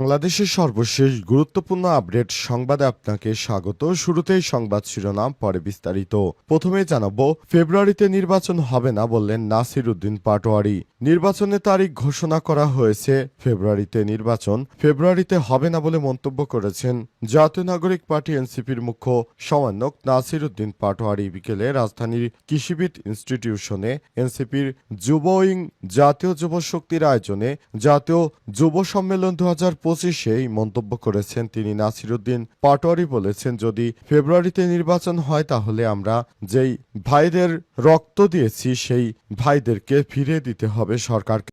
বাংলাদেশের সর্বশেষ গুরুত্বপূর্ণ আপডেট সংবাদে আপনাকে স্বাগত। শুরুতেই সংবাদ শিরোনাম, পরে বিস্তারিত। প্রথমে জানাব, ফেব্রুয়ারিতে নির্বাচন হবে না বললেন নাসির উদ্দিন পাটোয়ারি। নির্বাচনের তারিখ ঘোষণা করা হয়েছে ফেব্রুয়ারিতে নির্বাচন। ফেব্রুয়ারিতে হবে না বলে মন্তব্য করেছেন জাতীয় নাগরিক পার্টি এনসিপির মুখ্য সমন্বয়ক নাসির উদ্দিন পাটোয়ারি। বিকেলে রাজধানীর কৃষিবিদ ইনস্টিটিউশনে এনসিপির যুব উইং জাতীয় যুব শক্তির আয়োজনে জাতীয় যুব সম্মেলন দু হাজার পঁচিশে এই মন্তব্য করেছেন তিনি নাসিরুদ্দিন পাটোয়ারি বলেছেন, যদি ফেব্রুয়ারিতে নির্বাচন হয় তাহলে আমরা যেই ভাইদের রক্ত দিয়েছি, সেই ভাইদেরকে ফিরে দিতে হবে সরকারকে।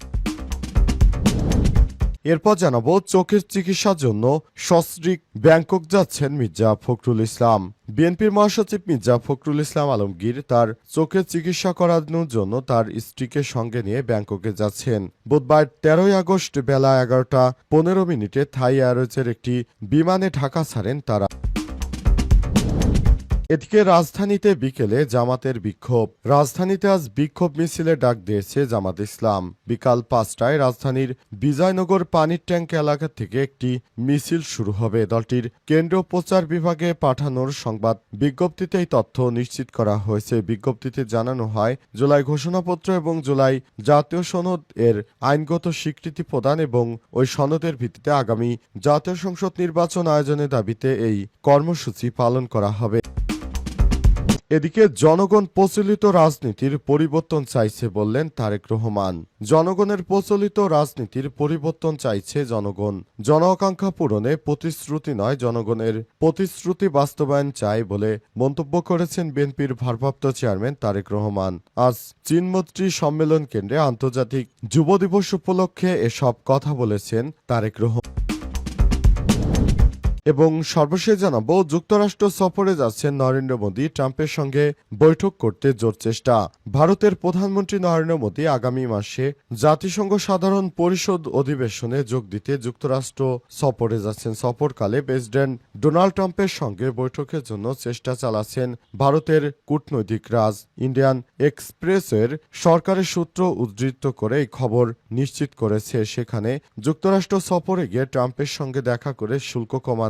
এরপর জানাব চোখের চিকিৎসার জন্য সস্ত্রিক ব্যাংকক যাচ্ছেন মির্জা ফখরুল ইসলাম। বিএনপির মহাসচিব মির্জা ফখরুল ইসলাম আলমগীর তার চোখের চিকিৎসা করানোর জন্য তার স্ত্রীকে সঙ্গে নিয়ে ব্যাংককে যাচ্ছেন। বুধবার তেরোই আগস্ট বেলা এগারোটা পনেরো মিনিটে থাই এয়ারওয়েজের একটি বিমানে ঢাকা ছাড়েন তারা। এদিকে রাজধানীতে বিকেলে জামাতের বিক্ষোভ। রাজধানীতে আজ বিক্ষোভ মিছিলে ডাক দিয়েছে জামাত ইসলাম। বিকাল পাঁচটায় রাজধানীর বিজয়নগর পানির ট্যাঙ্ক এলাকা থেকে একটি মিছিল শুরু হবে। দলটির কেন্দ্রীয় প্রচার বিভাগে পাঠানোর সংবাদ বিজ্ঞপ্তিতে এই তথ্য নিশ্চিত করা হয়েছে। বিজ্ঞপ্তিতে জানানো হয়, জুলাই ঘোষণাপত্র এবং জুলাই জাতীয় সনদ এর আইনগত স্বীকৃতি প্রদান এবং ওই সনদের ভিত্তিতে আগামী জাতীয় সংসদ নির্বাচন আয়োজনের দাবিতে এই কর্মসূচি পালন করা হবে। এদিকে জনগণ প্রচলিত রাজনীতির পরিবর্তন চাইছে বললেন তারেক রহমান। জনগণের প্রচলিত রাজনীতির পরিবর্তন চাইছে জনগণ। জন আকাঙ্ক্ষা পূরণে প্রতিশ্রুতি নয় জনগণের। প্রতিশ্রুতি বাস্তবায়ন চাই বলে মন্তব্য করেছেন বিএনপির ভারপ্রাপ্ত চেয়ারম্যান তারেক রহমান। আজ চীনমন্ত্রী সম্মেলন কেন্দ্রে আন্তর্জাতিক যুব দিবস উপলক্ষে এসব কথা বলেছেন তারেক রহমান। এবং সর্বশেষ জানাব, যুক্তরাষ্ট্র সফরে যাচ্ছেন নরেন্দ্র মোদী ট্রাম্পের সঙ্গে বৈঠক করতে জোর চেষ্টা। ভারতের প্রধানমন্ত্রী নরেন্দ্র মোদী আগামী মাসে জাতিসংঘ সাধারণ পরিষদ অধিবেশনে যোগ দিতে যুক্তরাষ্ট্র সফরে যাচ্ছেন। সফরকালে প্রেসিডেন্ট ডোনাল্ড ট্রাম্পের সঙ্গে বৈঠকের জন্য চেষ্টা চালাচ্ছেন ভারতের কূটনৈতিক রাজ। ইন্ডিয়ান এক্সপ্রেসের সরকারের সূত্র উদ্ধৃত করে এই খবর নিশ্চিত করেছে। সেখানে যুক্তরাষ্ট্র সফরে গিয়ে ট্রাম্পের সঙ্গে দেখা করে শুল্ক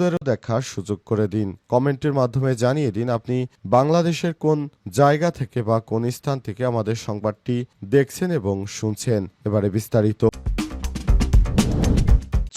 বন্ধুদেরও দেখার সুযোগ করে দিন। কমেন্টের মাধ্যমে জানিয়ে দিন, আপনি বাংলাদেশের কোন জায়গা থেকে বা কোন স্থান থেকে আমাদের সংবাদটি দেখছেন এবং শুনছেন। এবারে বিস্তারিত।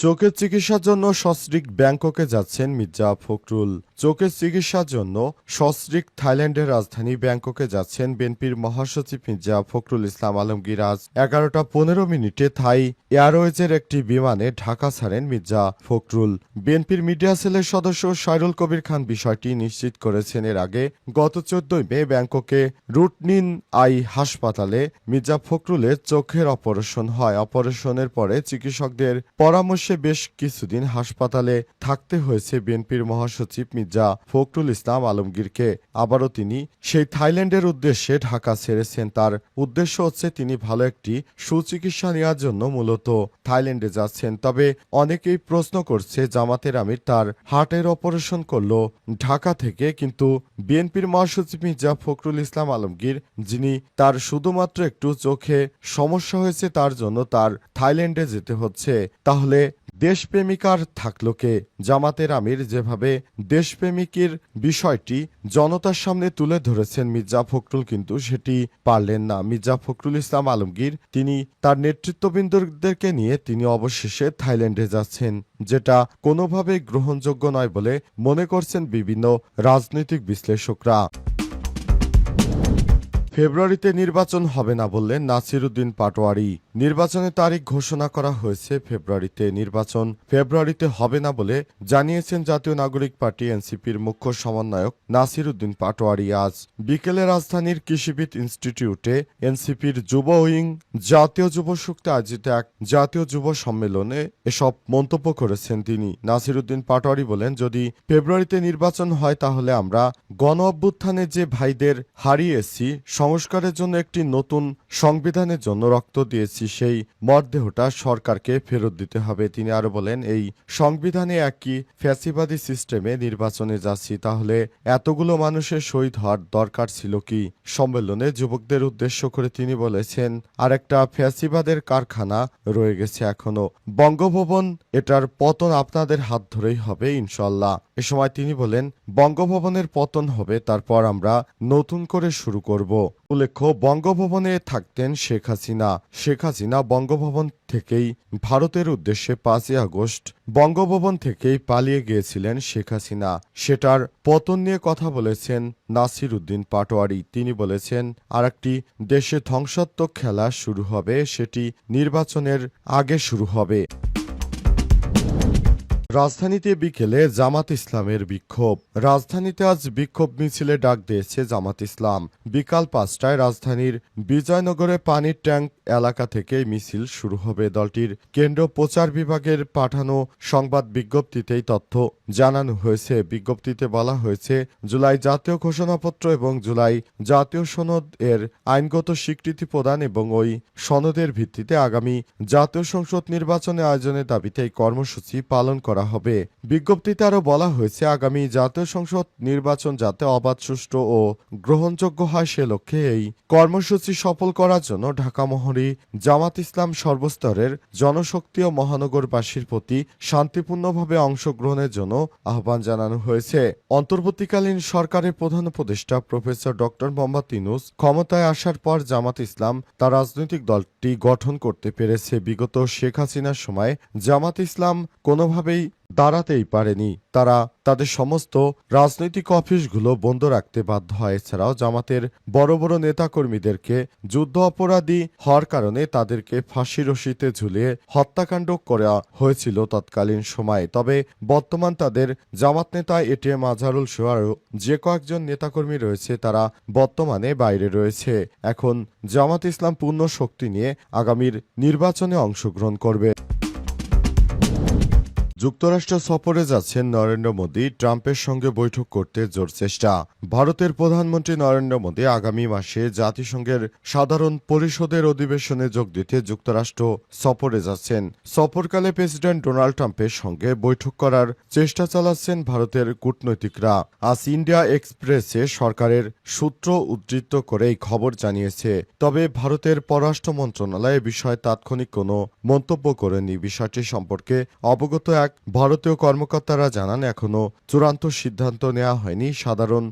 চোখের চিকিৎসার জন্য সস্ত্রিক ব্যাংককে যাচ্ছেন মির্জা ফখরুল। চোখের চিকিৎসার জন্য সস্ত্রিক থাইল্যান্ডের রাজধানী ব্যাংককে যাচ্ছেন বিএনপির মহাসচিব মির্জা ফখরুল ইসলাম আলমগীর। আজ এগারোটা পনেরো মিনিটে থাই এয়ারওয়েজের একটি বিমানে ঢাকা ছাড়েন মির্জা ফখরুল। বিএনপির মিডিয়া সেলের সদস্য সাইরুল কবির খান বিষয়টি নিশ্চিত করেছেন। এর আগে গত চোদ্দই মে ব্যাংককে রুটনিন আই হাসপাতালে মির্জা ফখরুলের চোখের অপারেশন হয়। অপারেশনের পরে চিকিৎসকদের পরামর্শে বেশ কিছুদিন হাসপাতালে থাকতে হয়েছে বিএনপির মহাসচিব মির্জা ফখরুল ইসলাম আলমগীরকে। আবারও তিনি সেই থাইল্যান্ডের উদ্দেশ্যে ঢাকা ছেড়েছেন। তার উদ্দেশ্য হচ্ছে তিনি ভালো একটি সুচিকিৎসা নেওয়ার জন্য মূলত থাইল্যান্ডে যাচ্ছেন। তবে অনেকেই প্রশ্ন করছে, জামাতের আমির তার হার্টের অপারেশন করল ঢাকা থেকে, কিন্তু বিএনপির মহাসচিব মির্জা ফখরুল ইসলাম আলমগীর, যিনি তার শুধুমাত্র একটু চোখে সমস্যা হয়েছে তার জন্য তার থাইল্যান্ডে যেতে হচ্ছে। তাহলে দেশপ্রেমিকার থাকল কে জামাতের আমির যেভাবে দেশপ্রেমিকের বিষয়টি জনতার সামনে তুলে ধরেছেন মির্জা ফখরুল, কিন্তু সেটি পারলেন না। মির্জা ফখরুল ইসলাম আলমগীর, তিনি তার নেতৃত্ববৃন্দদেরকে নিয়ে তিনি অবশেষে থাইল্যান্ডে যাচ্ছেন, যেটা কোনোভাবেই গ্রহণযোগ্য নয় বলে মনে করছেন বিভিন্ন রাজনৈতিক বিশ্লেষকরা। ফেব্রুয়ারিতে নির্বাচন হবে না বললেন নাসিরুদ্দিন পাটোয়ারি। নির্বাচনের তারিখ ঘোষণা করা হয়েছে ফেব্রুয়ারিতে। নির্বাচন ফেব্রুয়ারিতে হবে না বলে জানিয়েছেন জাতীয় নাগরিক পার্টি এনসিপির মুখ্য সমন্বয়ক নাসিরুদ্দিন পাটোয়ারি। আজ বিকেলে রাজধানীর কৃষিবিদ ইনস্টিটিউটে এনসিপির যুব উইং, জাতীয় যুব শক্তি আয়োজিত এক জাতীয় যুব সম্মেলনে এসব মন্তব্য করেছেন তিনি। নাসিরুদ্দিন পাটোয়ারি বলেন, যদি ফেব্রুয়ারিতে নির্বাচন হয় তাহলে আমরা গণ অভ্যুত্থানে যে ভাইদের হারিয়েছি সংস্কারের জন্য একটি নতুন সংবিধানের জন্য রক্ত দিয়েছি, সেই মরদেহটা সরকারকে ফেরত দিতে হবে। তিনি আরও বলেন, এই সংবিধানে একই ফ্যাসিবাদী সিস্টেমে নির্বাচনে যাচ্ছি, তাহলে এতগুলো মানুষের শহীদ হওয়ার দরকার ছিল কি? সম্মেলনে যুবকদের উদ্দেশ্য করে তিনি বলেছেন আর একটা ফ্যাসিবাদের কারখানা রয়ে গেছে এখনও। বঙ্গভবন এটার পতন আপনাদের হাত ধরেই হবে ইনশাল্লাহ এ সময় তিনি বলেন, বঙ্গভবনের পতন হবে, তারপর আমরা নতুন করে শুরু করব। উল্লেখ্য, বঙ্গভবনে থাকতেন শেখ হাসিনা। শেখ হাসিনা বঙ্গভবন থেকেই ভারতের উদ্দেশ্যে পাঁচই আগস্ট বঙ্গভবন থেকেই পালিয়ে গিয়েছিলেন শেখ হাসিনা। সেটার পতন নিয়ে কথা বলেছেন নাসির উদ্দিন পাটোয়ারি। তিনি বলেছেন আর একটি দেশে ধ্বংসাত্মক খেলা শুরু হবে, সেটি নির্বাচনের আগে শুরু হবে। রাজধানীতে বিকেলে জামাত ইসলামের বিক্ষোভ। রাজধানীতে আজ বিক্ষোভ মিছিলে ডাক দিয়েছে জামাত ইসলাম। বিকাল পাঁচটায় রাজধানীর বিজয়নগরে পানির ট্যাঙ্ক এলাকা থেকে মিছিল শুরু হবে দলটির। কেন্দ্র প্রচার বিভাগের পাঠানো সংবাদ বিজ্ঞপ্তিতেই তথ্য জানানো হয়েছে। বিজ্ঞপ্তিতে বলা হয়েছে, জুলাই জাতীয় ঘোষণাপত্র এবং জুলাই জাতীয় সনদ এর আইনগত স্বীকৃতি প্রদান এবং ওই সনদের ভিত্তিতে আগামী জাতীয় সংসদ নির্বাচনে আয়োজনের দাবিতে এই কর্মসূচি পালন করা হবে। বিজ্ঞপ্তিতে আরও বলা হয়েছে, আগামী জাতীয় সংসদ নির্বাচন যাতে অবাধ, সুষ্ঠু ও গ্রহণযোগ্য হয় সে লক্ষ্যে এই কর্মসূচি সফল করার জন্য ঢাকা মহরী জামাত ইসলাম সর্বস্তরের জনশক্তি ও মহানগরবাসীর প্রতি শান্তিপূর্ণভাবে অংশগ্রহণের জন্য আহ্বান জানানো হয়েছে। অন্তর্বর্তীকালীন সরকারের প্রধান উপদেষ্টা প্রফেসর ডক্টর মোহাম্মদ ইনুস ক্ষমতায় আসার পর জামাত ইসলাম তার রাজনৈতিক দলটি গঠন করতে পেরেছে। বিগত শেখ হাসিনার সময় জামাত ইসলাম কোনোভাবেই দাঁড়াতেই পারেনি। তারা তাদের সমস্ত রাজনৈতিক অফিসগুলো বন্ধ রাখতে বাধ্য হয়। এছাড়াও জামাতের বড় বড় নেতাকর্মীদেরকে যুদ্ধ অপরাধী হওয়ার কারণে তাদেরকে ফাঁসি রশিতে ঝুলিয়ে হত্যাকাণ্ড করা হয়েছিল তৎকালীন সময়ে। তবে বর্তমান তাদের জামাত নেতা এটিএম আজহারুল সোহারও যে কয়েকজন নেতাকর্মী রয়েছে, তারা বর্তমানে বাইরে রয়েছে। এখন জামাত ইসলাম পূর্ণ শক্তি নিয়ে আগামীর নির্বাচনে অংশগ্রহণ করবে। যুক্তরাষ্ট্র সফরে যাচ্ছেন নরেন্দ্র মোদী ট্রাম্পের সঙ্গে বৈঠক করতে জোর চেষ্টা। ভারতের প্রধানমন্ত্রী নরেন্দ্র মোদী আগামী মাসে জাতিসংঘের সাধারণ পরিষদের অধিবেশনে যোগ দিতে যুক্তরাষ্ট্র সফরে যাচ্ছেন। সফরকালে প্রেসিডেন্ট ডোনাল্ড ট্রাম্পের সঙ্গে বৈঠক করার চেষ্টা চালাচ্ছেন ভারতের কূটনৈতিকরা। আজ ইন্ডিয়া এক্সপ্রেসে সরকারের সূত্র উদ্ধৃত করে এই খবর জানিয়েছে। তবে ভারতের পররাষ্ট্র মন্ত্রণালয় এ বিষয়ে তাৎক্ষণিক কোনো মন্তব্য করেনি। বিষয়টি সম্পর্কে অবগত এক ভারতীয় কর্মকর্তারা জানান এখনও চূড়ান্ত সিদ্ধান্ত নেওয়া হয়নি। সাধারণ